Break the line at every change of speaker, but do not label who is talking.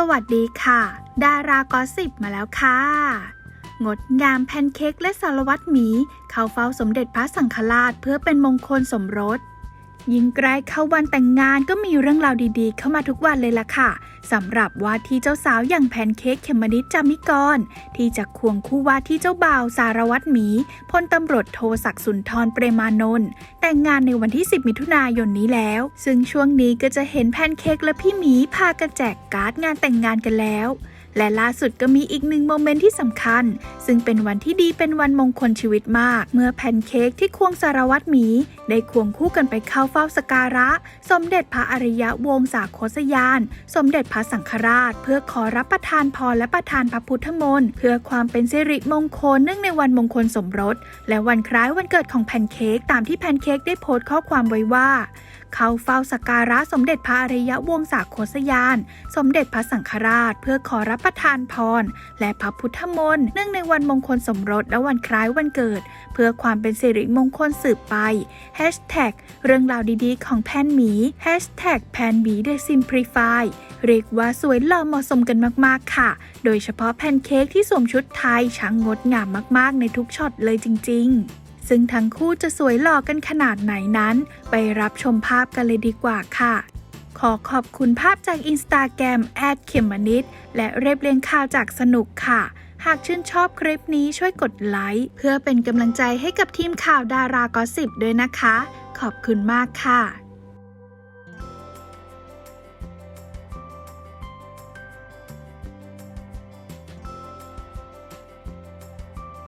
สวัสดีค่ะ ดารากอสสิบมาแล้วค่ะ งดงามแพนเค้กและสารวัตรหมี เข้าเฝ้าสมเด็จพระสังฆราชเพื่อเป็นมงคลสมรส ยิ่งใกล้เข้าวันแต่งงานก็มีเรื่องราวดีๆ เข้ามาทุกวันเลยล่ะค่ะสำหรับว่าที่เจ้าสาวอย่างแพนเค้กเขมมนิดจามิกร ที่จะควงคู่ว่าที่เจ้าบ่าวสารวัตรหมีพลตำรวจโทศักดิ์สุนทรเปรมานนท์แต่งงานในวันที่ 10 มิถุนายนนี้แล้ว ซึ่งช่วงนี้ก็จะเห็นแพนเค้กและพี่หมีพากันแจกการ์ดงานแต่งงานกันแล้ว และล่าสุดก็มีอีกหนึ่งโมเมนต์ที่สำคัญ ซึ่งเป็นวันที่ดีเป็นวันมงคลชีวิตมาก เมื่อแพนเค้กที่ควงสารวัตรหมี ได้ควงคู่กันไปเข้าเฝ้าสการะ สมเด็จพระอริยวงศาโคสยาน สมเด็จพระสังฆราช เพื่อขอรับประทานพรและประทานพระพุทธมนต์เพื่อความเป็นสิริมงคลเนื่องในวันมงคลสมรส และวันคล้ายวันเกิดของแพนเค้กตามที่แพนเค้กได้โพสต์ข้อความไว้ว่า เข้าเฝ้าสักการะสมเด็จพระอริยวงศาโคสยาน สมเด็จพระสังฆราช เพื่อขอรับประทานพร และพระพุทธมนต์เนื่องในวันมงคลสมรสและวันคล้ายวันเกิด เพื่อความเป็นสิริมงคลสืบไป Hashtag เรื่องราวดีๆ ของแพนหมี Hashtag แพนหมี The Simplify เรียกว่าสวยหล่อเหมาะสมกันมากๆค่ะ โดยเฉพาะแพนเค้กที่สวมชุดไทยช่างงดงามมากๆ ในทุกช็อตเลยจริง ๆ ซึ่งทั้งคู่จะสวยหล่อกันขนาดไหนนั้น ไปรับชมภาพกันเลยดีกว่าค่ะ ขอขอบคุณภาพจากอินสตาแกรมแอดเขมมนิดและเรียบเรียงข่าวจากสนุกค่ะหากชื่นชอบคลิปนี้ช่วยกดไลค์เพื่อเป็นกำลังใจให้กับทีมข่าวดารากอสิบด้วยนะคะ ขอบคุณมากค่ะ